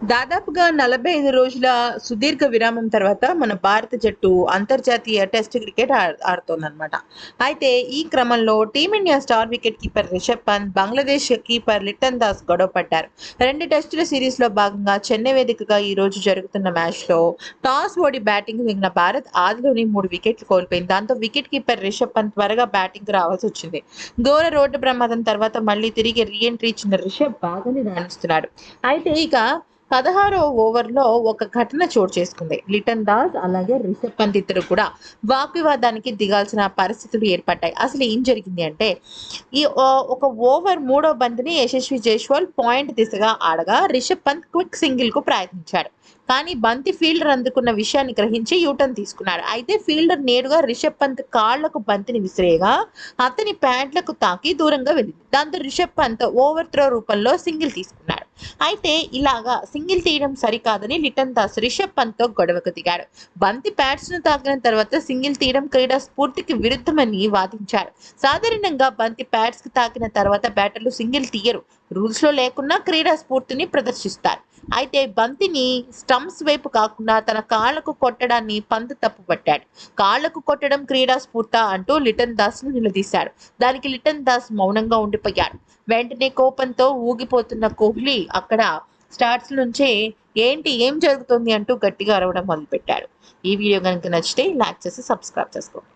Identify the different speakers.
Speaker 1: దాదాపుగా నలభై ఐదు రోజుల సుదీర్ఘ విరామం తర్వాత మన భారత జట్టు అంతర్జాతీయ టెస్ట్ క్రికెట్ ఆడుతోందనమాట అయితే ఈ క్రమంలో Team India star wicket keeper Rishabh Pant Bangladesh keeper Litton Das గొడవ పడ్డారు. రెండు టెస్టుల సిరీస్లో భాగంగా చెన్నై వేదికగా ఈ రోజు జరుగుతున్న మ్యాచ్లో టాస్ ఓడి బ్యాటింగ్ దిగిన భారత్ ఆదిలోని మూడు వికెట్లు కోల్పోయింది. దాంతో వికెట్ కీపర్ రిషబ్ పంత్ త్వరగా బ్యాటింగ్ రావాల్సి వచ్చింది. ఘోర రోడ్డు ప్రమాదం తర్వాత మళ్ళీ తిరిగి రీఎంట్రీ ఇచ్చిన రిషబ్ బాగానే రాణిస్తున్నాడు. అయితే ఇక పదహారో ఓవర్లో ఒక ఘటన చోటు చేసుకుంది. లిటన్ దాస్ అలాగే రిషబ్ పంత్ ఇద్దరు కూడా వాగ్వివాదానికి దిగాల్సిన పరిస్థితులు ఏర్పడ్డాయి. అసలు ఏం జరిగింది అంటే ఈ ఓ- ఒక ఓవర్ మూడో బంతిని యశస్వి జైస్వాల్ పాయింట్ దిశగా ఆడగా రిషబ్ పంత్ క్విక్ సింగిల్కు ప్రయత్నించాడు. కానీ బంతి ఫీల్డర్ అందుకున్న విషయాన్ని గ్రహించి యూటర్న్ తీసుకున్నాడు అయితే ఫీల్డర్ నేరుగా రిషబ్ పంత్ కాళ్ళకు బంతిని విసిరేయగా అతని ప్యాంట్లకు తాకి దూరంగా వెళ్ళింది. దాంతో రిషబ్ పంత్ ఓవర్ త్రో రూపంలో సింగిల్ తీసుకున్నాడు. అయితే ఇలాగా సింగిల్ తీయడం సరికాదని లిటన్ దాస్ రిషబ్ పంత్తో గొడవకు దిగాడు. బంతి ప్యాడ్స్ను తాకిన తర్వాత సింగిల్ తీయడం క్రీడా స్ఫూర్తికి విరుద్ధమని వాదించాడు. సాధారణంగా బంతి ప్యాడ్స్కి తాకిన తర్వాత బ్యాటర్లు సింగిల్ తీయరు. రూల్స్లో లేకున్నా క్రీడా స్ఫూర్తిని ప్రదర్శిస్తారు. అయితే బంతిని స్టంప్స్ వైపు కాకుండా తన కాళ్ళకు కొట్టడాన్ని పంత్ తప్పుపట్టాడు కాళ్ళకు కొట్టడం క్రీడా స్ఫూర్త అంటూ లిటన్ దాస్ను నిలదీశాడు. దానికి లిటన్ దాస్ మౌనంగా ఉండిపోయాడు. వెంటనే కోపంతో ఊగిపోతున్న కోహ్లీ అక్కడ స్టార్ట్స్ నుంచే ఏంటి ఏం జరుగుతుంది అంటూ గట్టిగా అరవడం మొదలుపెట్టాడు. ఈ వీడియో కనుక నచ్చితే లైక్ చేసి సబ్స్క్రైబ్ చేసుకోండి.